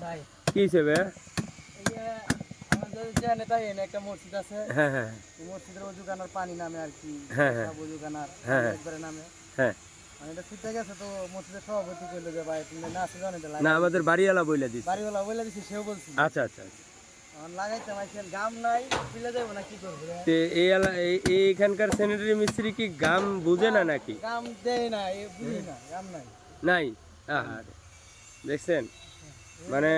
তাই। কি হিসেবে? একটা মসজিদ আছে হ্যাঁ হ্যাঁ। মসজিদের পানি নামে আর কি হ্যাঁ, হ্যাঁ। হ্যাঁ, হ্যাঁ। নামে। হ্যাঁ। মানে না আমাদের বাড়িওয়ালা বইলা বাড়িওয়ালা দিছি সেও বলছি। আচ্ছা আচ্ছা আচ্ছা। এখন গাম নাই পিলে যাব না কি করব রে? এই এই- এইখানকার স্যানিটারি মিস্ত্রি কি গাম বুঝে না নাকি? গাম দেয় না নাই। দেখছেন? মানে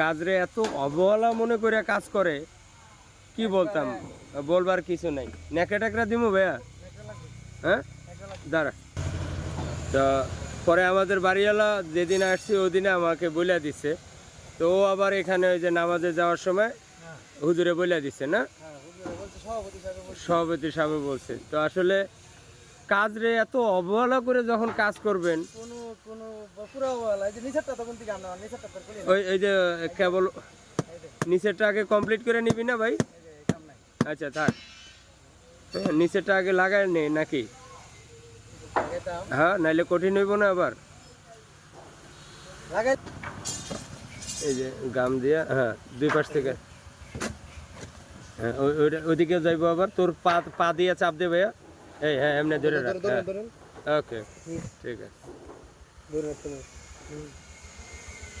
কাজরে এত অবহেলা মনে করে কাজ করে কি বলতাম? বলবার কিছু নাই। নেকা টেকরা দিমু ভাইয়া? হ্যাঁ? দাঁড়া। তো পরে আমাদের বাড়িওয়ালা যেদিন আসছি ওদিনে আমাকে বলে দিছে। তো ও আবার এখানে ওই যে নামাজে যাওয়ার সময় হুজুরে বলে দিছে না? হ্যাঁ সভাপতি সাহেব বলছে। তো আসলে কাজরে এত অবহেলা করে যখন কাজ করবেন। ওই এই যে কেবল নিচেরটা আগে কমপ্লিট করে নিবি না ভাই? আচ্ছা থাক। নিচেরটা আগে লাগাই নে নাকি? হ্যাঁ নাইলে কঠিন হইব না আবার। এই যে গাম দিয়া হ্যাঁ দুই পাশ থেকে। হ্যাঁ ওইদিকে যাইবো আবার। তোর পা পা দিয়ে চাপ দে ভাইয়া। এই হ্যাঁ এমনি ধরে রাখ ধরুন। ওকে ঠিক আছে।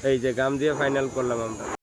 এই যে গাম দিয়ে ফাইনাল করলাম আমরা।